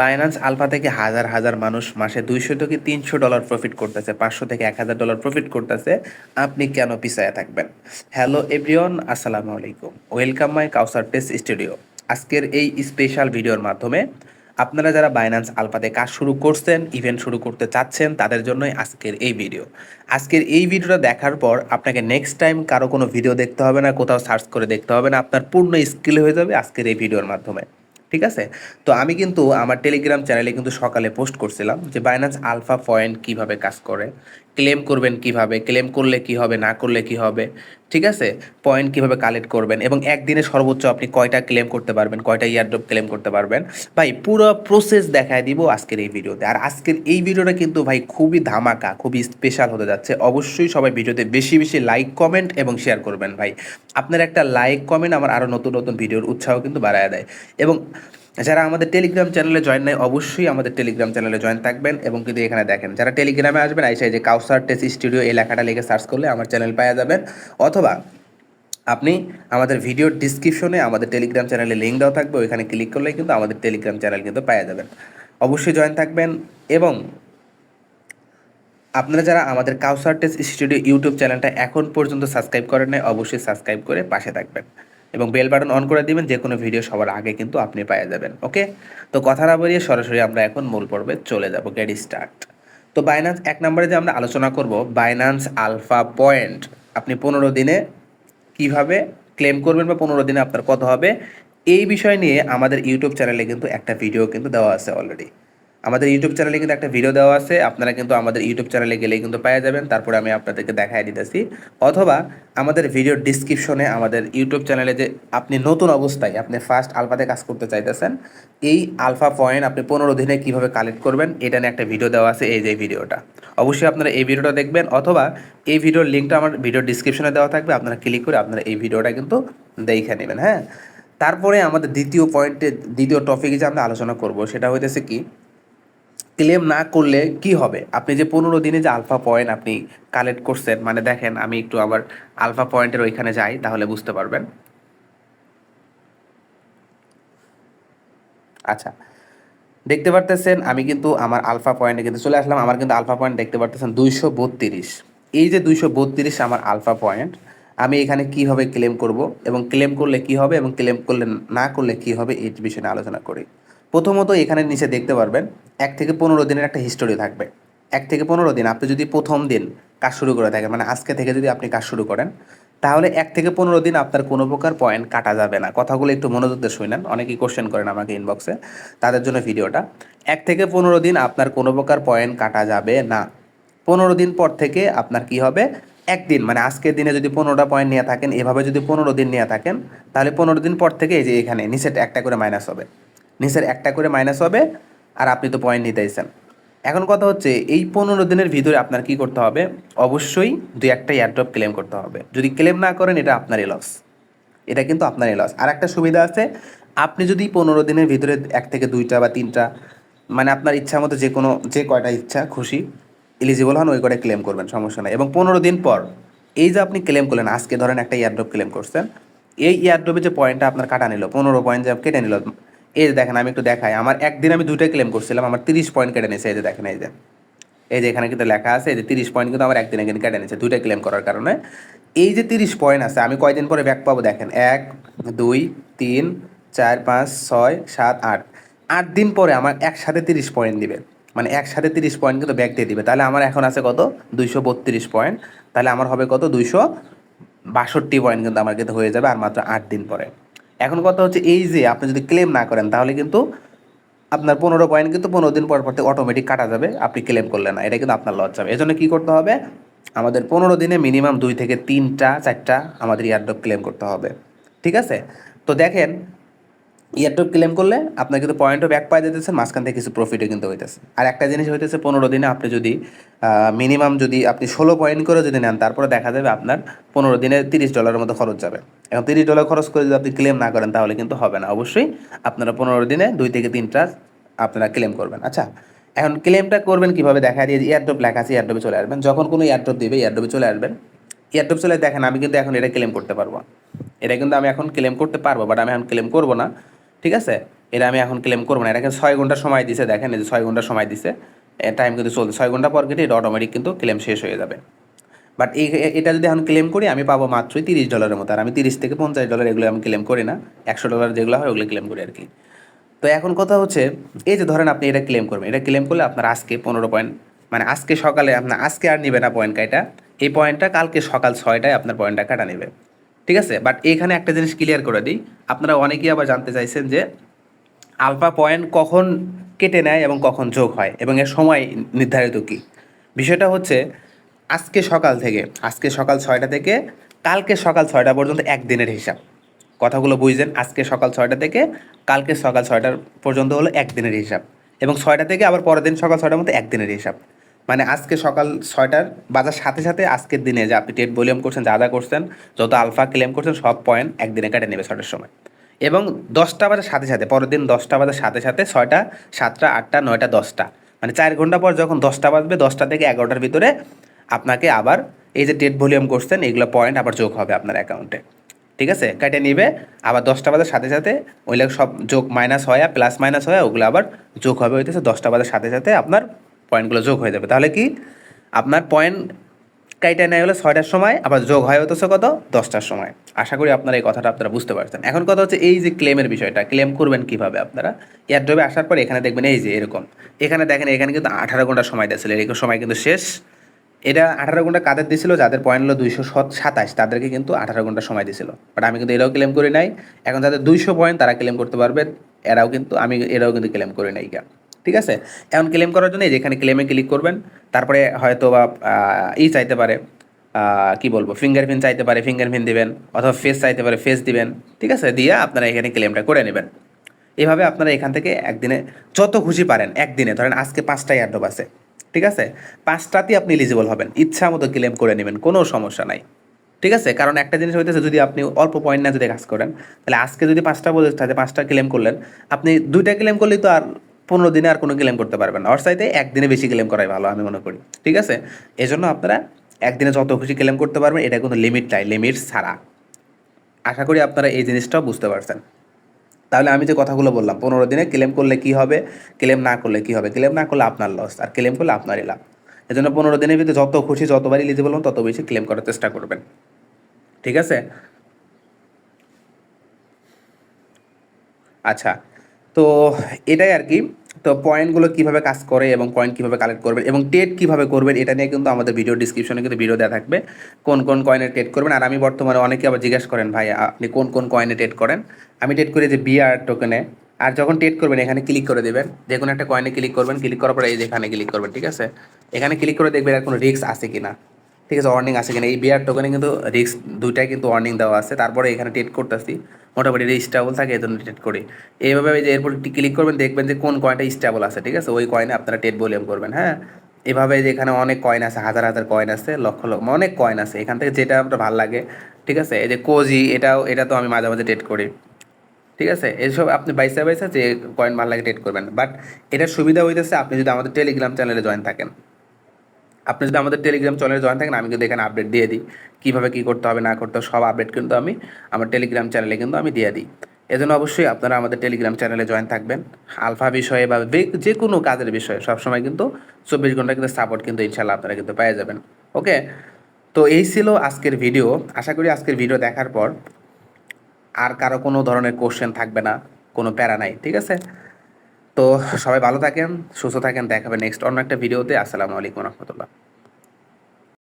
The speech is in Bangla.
বাইন্যান্স আলফা থেকে হাজার হাজার মানুষ মাসে দুইশো থেকে তিনশো ডলার প্রফিট করতেছে, পাঁচশো থেকে এক হাজার ডলার প্রফিট করতেছে। আপনি কেন পিছায়া থাকবেন? হ্যালো এভরিওয়ান আসসালামু আলাইকুম। Welcome my Kawsar test studio আজকের এই স্পেশাল ভিডিওর মাধ্যমে আপনারা যারা বাইন্যান্স আলফাতে কাজ শুরু করছেন ইভেন্ট শুরু করতে চাচ্ছেন, তাদের জন্যই আজকের এই ভিডিও আজকের এই ভিডিওটা দেখার পর আপনাকে নেক্সট টাইম কারও কোনো ভিডিও দেখতে হবে না, কোথাও সার্চ করে দেখতে হবে না, আপনার পূর্ণ স্কিল হয়ে যাবে আজকের এই ভিডিওর মাধ্যমে। ঠিক আছে? তো আমি কিন্তু আমার টেলিগ্রাম চ্যানেলে কিন্তু সকালে পোস্ট করছিলাম যে বাইন্যান্স আলফা পয়েন্ট কীভাবে কাজ করে ক্লেম করবেন কীভাবে ক্লেম করলে কি হবে, না করলে কি হবে? ঠিক আছে? পয়েন্ট কীভাবে কালেক্ট করবেন এবং একদিনে সর্বোচ্চ আপনি কয়টা ক্লেম করতে পারবেন, কয়টা ইয়ারড্রপ ক্লেম করতে পারবেন? ভাই, পুরো প্রসেস দেখায় দিব আজকের এই ভিডিওতে। আর আজকের এই ভিডিওটা কিন্তু ভাই খুবই ধামাকা, খুবই স্পেশাল হতে যাচ্ছে। অবশ্যই সবাই ভিডিওতে বেশি বেশি লাইক কমেন্ট এবং শেয়ার করবেন ভাই। আপনার একটা লাইক কমেন্ট আমার আরও নতুন নতুন ভিডিওর উৎসাহ কিন্তু বাড়ায় দেয়। এবং যারা আমাদের টেলিগ্রাম চ্যানেলে জয়েন নাই, অবশ্যই আমাদের টেলিগ্রাম চ্যানেলে জয়েন থাকবেন এবং কিন্তু এখানে দেখেন, যারা টেলিগ্রামে আসবেন, আইসা এই যে কাউসার টেস স্টুডিও এই লেখাটা লিখে সার্চ করলে আমার চ্যানেল পাওয়া যাবেন। অথবা আপনি আমাদের ভিডিওর ডিসক্রিপশনে আমাদের টেলিগ্রাম চ্যানেলে লিঙ্ক দেওয়া থাকবে, ওইখানে ক্লিক করলে কিন্তু আমাদের টেলিগ্রাম চ্যানেল কিন্তু পাওয়া যাবেন। অবশ্যই জয়েন থাকবেন এবং আপনারা যারা আমাদের কাউসার টেস্ট স্টুডিও ইউটিউব চ্যানেলটা এখন পর্যন্ত সাবস্ক্রাইব করেন নাই, অবশ্যই সাবস্ক্রাইব করে পাশে থাকবেন। এবং বেল বাটন অন করে দিবেন যে কোনো ভিডিও সবার আগে কিন্তু আপনি পেয়ে যাবেন ওকে তো কথা না বলিয়ে সরাসরি আমরা এখন মূল পর্বে চলে যাব গেট স্টার্ট তো বাইন্যান্স এক নম্বরে যে আমরা আলোচনা করব বাইন্যান্স আলফা পয়েন্ট আপনি পনেরো দিনে কীভাবে ক্লেম করবেন বা পনেরো দিনে আপনার কত হবে? এই বিষয় নিয়ে আমাদের ইউটিউব চ্যানেলে কিন্তু একটা ভিডিও কিন্তু দেওয়া আছে অলরেডি আমাদের ইউটিউব চ্যানেলে কিন্তু একটা ভিডিও দেওয়া আছে। আপনারা কিন্তু আমাদের ইউটিউব চ্যানেলে গেলেই কিন্তু পেয়ে যাবেন। তারপরে আমি আপনাদেরকে দেখাই দিতেছি। অথবা আমাদের ভিডিওর ডিসক্রিপশনে আমাদের ইউটিউব চ্যানেলে যে আপনি নতুন অবস্থায় আপনি ফার্স্ট আলফাতে কাজ করতে চাইতেছেন, এই আলফা পয়েন্ট আপনি পনেরো দিনে কীভাবে কালেক্ট করবেন, এটা নিয়ে একটা ভিডিও দেওয়া আছে এই যে ভিডিওটা অবশ্যই আপনারা এই ভিডিওটা দেখবেন, অথবা এই ভিডিওর লিঙ্কটা আমার ভিডিও ডিসক্রিপশনে দেওয়া থাকবে। আপনারা ক্লিক করে আপনারা এই ভিডিওটা কিন্তু দেখে নেবেন হ্যাঁ? তারপরে আমাদের দ্বিতীয় পয়েন্টে দ্বিতীয় টপিকে যে আমরা আলোচনা করব, সেটা হইতেছে কি? ক্লেম না করলে কি হবে? আপনি যে পনেরো দিনে যে আলফা পয়েন্ট আপনি কালেক্ট করছেন মানে দেখেন আমি একটু আবার আলফা পয়েন্টের ওইখানে যাই, তাহলে বুঝতে পারবেন। আচ্ছা দেখতে পারতেছেন আমি কিন্তু আমার আলফা পয়েন্টে কিন্তু চলে আসলাম, আমার কিন্তু আলফা পয়েন্ট দেখতে পারতেছেন দুইশো বত্রিশ। এই যে দুইশো বত্রিশ আমার আলফা পয়েন্ট আমি এখানে কীভাবে ক্লেম করব এবং ক্লেম করলে কি হবে এবং ক্লেম করলে না করলে কি হবে, এই বিষয়ে আলোচনা করি। প্রথমত এখানে নিচে দেখতে পারবেন এক থেকে পনেরো দিনের একটা হিস্টোরি থাকবে। এক থেকে পনেরো দিন, আপনি যদি প্রথম দিন কাজ শুরু করে থাকেন মানে আজকে থেকে যদি আপনি কাজ শুরু করেন, তাহলে এক থেকে পনেরো দিন আপনার কোনো প্রকার পয়েন্ট কাটা যাবে না। কথাগুলো একটু মনোযোগ দিয়ে শুনেন, অনেকেই কোশ্চেন করেন আমাকে ইনবক্সে তাদের জন্য ভিডিওটা। এক থেকে পনেরো দিন আপনার কোনো প্রকার পয়েন্ট কাটা যাবে না। পনেরো দিন পর থেকে আপনার কি হবে? একদিন মানে আজকের দিনে যদি পনেরোটা পয়েন্ট নিয়ে থাকেন, এভাবে যদি পনেরো দিন নিয়ে থাকেন, তাহলে পনেরো দিন পর থেকে এই যে এখানে নিচের একটা করে মাইনাস হবে। নিচের একটা করে মাইনাস হবে আর আপনি তো পয়েন্ট নিতেইছেন এখন কথা হচ্ছে, এই পনেরো দিনের ভিতরে আপনার কি করতে হবে? অবশ্যই দুই একটা এয়ারড্রপ ক্লেম করতে হবে। যদি ক্লেম না করেন, এটা আপনারই লস এটা কিন্তু আপনারই লস আর একটা সুবিধা আছে, আপনি যদি পনেরো দিনের ভিতরে এক থেকে দুইটা বা তিনটা মানে আপনার ইচ্ছা মতো যে কোনো, যে কয়টা ইচ্ছা, খুশি এলিজিবল হন, ওই কয়টা ক্লেম করবেন, সমস্যা নেই। এবং পনেরো দিন পর, এই যে আপনি ক্লেম করলেন, আজকে ধরেন একটা এয়ারড্রপ ক্লেম করছেন, এই এয়ারড্রপে যে পয়েন্টটা আপনার কাটা নিল, পনেরো পয়েন্ট যে কেটে নিল এই যে দেখেন, আমি একটু দেখাই। আমার একদিন আমি দুইটা ক্লেম করছিলাম, আমার তিরিশ পয়েন্ট কেটে নিয়েছে, এই যে দেখেন, এই যে। এই যে এখানে কিন্তু লেখা আছে, এই যে তিরিশ পয়েন্ট কিন্তু আমার একদিনে কিন্তু কেটে নিয়েছে দুইটা ক্লেম করার কারণে। এই যে তিরিশ পয়েন্ট আছে, আমি কয়দিন পরে ব্যাক পাবো দেখেন? এক, দুই, তিন, চার, পাঁচ, ছয়, সাত, আট। আট দিন পরে আমার একসাথে তিরিশ পয়েন্ট দিবে। মানে একসাথে তিরিশ পয়েন্ট কিন্তু ব্যাক দিয়ে দিবে। তাহলে আমার এখন আছে কত? দুইশো বত্রিশ পয়েন্ট তাহলে আমার হবে কত? দুইশো বাষট্টি পয়েন্ট কিন্তু আমার কিন্তু হয়ে যাবে, আর মাত্র আট দিন পরে। এখন কথা হচ্ছে এই যে আপনি যদি ক্লেম না করেন, তাহলে কিন্তু আপনার পনেরো পয়েন্ট কিন্তু পনেরো দিন পর পর অটোমেটিক কাটা যাবে, আপনি ক্লেম করলেন না। এটা কিন্তু আপনার লস যাবে। এজন্য কী করতে হবে? আমাদের পনেরো দিনে মিনিমাম দুই থেকে তিনটা, চারটা আমাদের ইয়ারড্রপ ক্লেম করতে হবে। ঠিক আছে? তো দেখেন ইয়ারড্রপ ক্লেম করলে আপনার কিন্তু পয়েন্টও ব্যাক পাই যেতেছে, মাঝখান থেকে কিছু প্রফিটও কিন্তু হইতেছে। আর একটা জিনিস হইতেছে, পনেরো দিনে আপনি যদি মিনিমাম যদি আপনি ষোলো পয়েন্ট করে যদি নেন, তারপরে দেখা যাবে আপনার পনেরো দিনে তিরিশ ডলারের মতো খরচ যাবে। এখন তিরিশ ডলার খরচ করে যদি আপনি ক্লেম না করেন, তাহলে কিন্তু হবে না। অবশ্যই আপনারা পনেরো দিনে দুই থেকে তিনটা আপনারা ক্লেম করবেন। আচ্ছা এখন ক্লেমটা করবেন কীভাবে? দেখা দিয়ে এয়ারড্রপ লেখা আছে এয়ারড্রপে চলে আসবেন। যখন কোনো এয়ারড্রপ দিবে এয়ারড্রপে চলে আসবেন। এয়ারড্রপ চলে দেখেন, আমি কিন্তু এখন এটা ক্লেম করতে পারব। এটা কিন্তু আমি এখন ক্লেম করতে পারব বাট আমি এখন ক্লেম করব না। ঠিক আছে? এটা আমি এখন ক্লেম করব না। এটাকে ছয় ঘণ্টা সময় দিছে, দেখেন এই যে ছয় ঘণ্টা সময় দিছে। টাইম কিন্তু চলছে। ছয় ঘণ্টা পর কিন্তু এটা অটোমেটিক কিন্তু ক্লেম শেষ হয়ে যাবে। বাট এই এটা যদি এখন ক্লেম করি, আমি পাবো মাত্রই তিরিশ ডলারের মতো। আর আমি তিরিশ থেকে পঞ্চাশ ডলার এগুলো আমি ক্লেম করি না। একশো ডলার যেগুলো হয়, ওগুলো ক্লেম করি আর কি। তো এখন কথা হচ্ছে, এই যে ধরেন আপনি এটা ক্লেম করবেন। এটা ক্লেম করলে আপনার আজকে পনেরো পয়েন্ট মানে আজকে সকালে আপনার, আজকে আর নেবে না পয়েন্ট কাটা এই পয়েন্টটা কালকে সকাল ছয়টায় আপনার পয়েন্টটা কাটা নেবে। ঠিক আছে? বাট এখানে একটা জিনিস ক্লিয়ার করে দিই। আপনারা অনেকেই আবার জানতে চাইছেন যে আলফা পয়েন্ট কখন কেটে নেয় এবং কখন যোগ হয় এবং এর সময় নির্ধারিত কী? বিষয়টা হচ্ছে আজকে সকাল থেকে, আজকে সকাল ছয়টা থেকে, কালকে সকাল ছয়টা পর্যন্ত একদিনের হিসাব। কথাগুলো বুঝছেন আজকে সকাল ছয়টা থেকে কালকে সকাল ছয়টার পর্যন্ত হলো একদিনের হিসাব এবং ছয়টা থেকে আবার পরের দিন সকাল ছয়টার মধ্যে একদিনের হিসাব। মানে আজকে সকাল ছয়টার বাজার সাথে সাথে আজকের দিনে যে আপনি টেট ভলিউম করছেন, যা যা করছেন, যত আলফা ক্লেম করছেন, সব পয়েন্ট একদিনে কেটে নেবে ছটার সময়। এবং দশটা বাজার সাথে সাথে, পরের দিন দশটা বাজার সাথে সাথে ছয়টা, সাতটা, আটটা, নয়টা, দশটা। মানে চার ঘণ্টা পর যখন দশটা বাজবে, দশটা থেকে এগারোটার ভিতরে আপনাকে আবার এই যে টেট ভলিউম করছেন এগুলো পয়েন্ট আবার যোগ হবে আপনার অ্যাকাউন্টে ঠিক আছে? কেটে নিবে, আবার দশটা বাজার সাথে সাথে ওইগুলো সব যোগ মাইনাস হয় প্লাস মাইনাস হয়, ওগুলো আবার যোগ হবে, হইতেছে দশটা বাজার সাথে সাথে আপনার পয়েন্টগুলো যোগ হয়ে যাবে। তাহলে কি? আপনার পয়েন্ট কাইটা নেয় হলো ছয়টার সময়, আবার যোগ হয় হতেছে কত? দশটার সময়। আশা করি আপনারা এই কথাটা আপনারা বুঝতে পারছেন। এখন কথা হচ্ছে এই যে ক্লেমের বিষয়টা ক্লেম করবেন কীভাবে আপনারা? এয়ারড্রপে আসার পর এখানে দেখবেন এই যে এরকম। এখানে দেখেন, এখানে কিন্তু আঠারো ঘণ্টা সময় দিয়েছিল। এরকম সময় কিন্তু শেষ। এটা আঠারো ঘণ্টা কাদের দিছিল? যাদের পয়েন্ট হলো দুইশো সাতাশ, তাদেরকে কিন্তু আঠারো ঘণ্টা সময় দিছিল। বাট আমি কিন্তু এরাও ক্লেম করি নাই। এখন যাদের দুইশো পয়েন্ট তারা ক্লেম করতে পারবে। এরাও কিন্তু, আমি এরাও কিন্তু ক্লেম করি নাই। গা ঠিক আছে? এখন ক্লেম করার জন্য যেখানে ক্লেমে ক্লিক করবেন, তারপরে হয়তো বা ই চাইতে পারে কি বলব ফিঙ্গারপ্রিন্ট চাইতে পারে ফিঙ্গারপ্রিন্ট দিবেন, অথবা ফেস চাইতে পারে ফেস দিবেন, ঠিক আছে? দিয়ে আপনারা এখানে ক্লেমটা করে নেবেন। এভাবে আপনারা এখান থেকে একদিনে যত খুশি পারেন, একদিনে, ধরেন আজকে পাঁচটা এয়ারড্রপ আছে, ঠিক আছে? পাঁচটাতেই আপনি এলিজিবল হবেন ইচ্ছা মতো ক্লেম করে নেবেন, কোনো সমস্যা নাই, ঠিক আছে? কারণ একটা জিনিস হইতেছে, যদি আপনি অল্প পয়েন্ট না যদি কাজ করেন, তাহলে আজকে যদি পাঁচটা বলে থাকে পাঁচটা ক্লেম করলেন, আপনি দুইটা ক্লেম করলেই তো আর পনেরো দিনে আর কোনো ক্লেম করতে পারবেন না। ওর একদিনে বেশি ক্লেম করাই ভালো, আমি মনে করি। ঠিক আছে? এই জন্য আপনারা একদিনে যত খুশি ক্লেম করতে পারবেন, এটা কোনো লিমিট নাই লিমিট ছাড়া। আশা করি আপনারা এই জিনিসটাও বুঝতে পারছেন। তাহলে আমি যে কথাগুলো বললাম, পনেরো দিনে ক্লেম করলে কি হবে? ক্লেম না করলে কি হবে? ক্লেম না করলে আপনার লস আর ক্লেম করলে আপনারই লাভ। এই জন্য পনেরো দিনের ভিতরে যত খুশি, যতবার ইলিজিবল হন, তত বেশি ক্লেম করার চেষ্টা করবেন। ঠিক আছে? আচ্ছা তো এটাই আর কি। তো পয়েন্টগুলো কীভাবে কাজ করে এবং পয়েন্ট কীভাবে কালেক্ট করবেন এবং টেট কীভাবে করবেন, এটা নিয়ে কিন্তু আমাদের ভিডিও ডিসক্রিপশনে কিন্তু ভিডিও দেওয়া থাকবে, কোন কোন কয়েনে টেট করবেন। আর আমি বর্তমানে অনেকে আবার জিজ্ঞাসা করেন, ভাই আপনি কোন কোন কয়েনে টেট করেন? আমি টেট করি যে বিআর টোকেনে আর যখন টেট করবেন, এখানে ক্লিক করে দেবেন। যে কোনো একটা কয়েনে ক্লিক করবেন ক্লিক করার পরে এই যে এখানে ক্লিক করবেন, ঠিক আছে? এখানে ক্লিক করে দেখবেন আর কোনো রিস্ক আছে কি না ঠিক আছে ওয়ার্নিং আছে কিনা? এই বিআর টোকেনে কিন্তু রিস্ক দুইটাই কিন্তু ওয়ার্নিং দেওয়া আছে। তারপরে এখানে টেট করতেছি। মোটামুটি স্টেবল থাকে এই জন্য টেট করি। এইভাবে যে এরপর ক্লিক করবেন, দেখবেন যে কোন কয়েনটা স্টেবল আছে, ঠিক আছে? ওই কয়েনে আপনারা টেট ভলিউম করবেন হ্যাঁ? এভাবে যে এখানে অনেক কয়েন আছে, হাজার হাজার কয়েন আছে, লক্ষ লক্ষ, অনেক কয়েন আছে। এখান থেকে যেটা আপনার ভালো লাগে, ঠিক আছে? এই যে কোজি এটাও, এটা তো আমি মাঝে মাঝে টেট করি। ঠিক আছে? এইসব আপনি বাইসা বাইসা যে কয়েন ভালো লাগে টেট করবেন। বাট এটার সুবিধা হইতেছে, আপনি যদি আমাদের টেলিগ্রাম চ্যানেলে জয়েন থাকেন। আপনি যদি আমাদের টেলিগ্রাম চ্যানেলে জয়েন থাকেন, আমি কিন্তু এখানে আপডেট দিয়ে দিই। কীভাবে কী করতে হবে, না করতে হবে, সব আপডেট কিন্তু আমি আমার টেলিগ্রাম চ্যানেলে কিন্তু আমি দিয়ে দিই। এজন্য অবশ্যই আপনারা আমাদের টেলিগ্রাম চ্যানেলে জয়েন থাকবেন। আলফা বিষয়ে বা যে কোনো কাজের বিষয়ে সবসময় কিন্তু চব্বিশ ঘণ্টা কিন্তু সাপোর্ট কিন্তু ইনশাল্লাহ আপনারা কিন্তু পেয়ে যাবেন। ওকে তো এই ছিল আজকের ভিডিও আশা করি আজকের ভিডিও দেখার পর আর কারও কোনো ধরনের কোশ্চেন থাকবে না, কোনো প্যারা নাই, ঠিক আছে? তো সবাই ভালো থাকেন সুস্থ থাকেন দেখাবে নেক্সট অন্য একটা ভিডিওতে আসসালামু আলাইকুম রহমতুল্লাহ।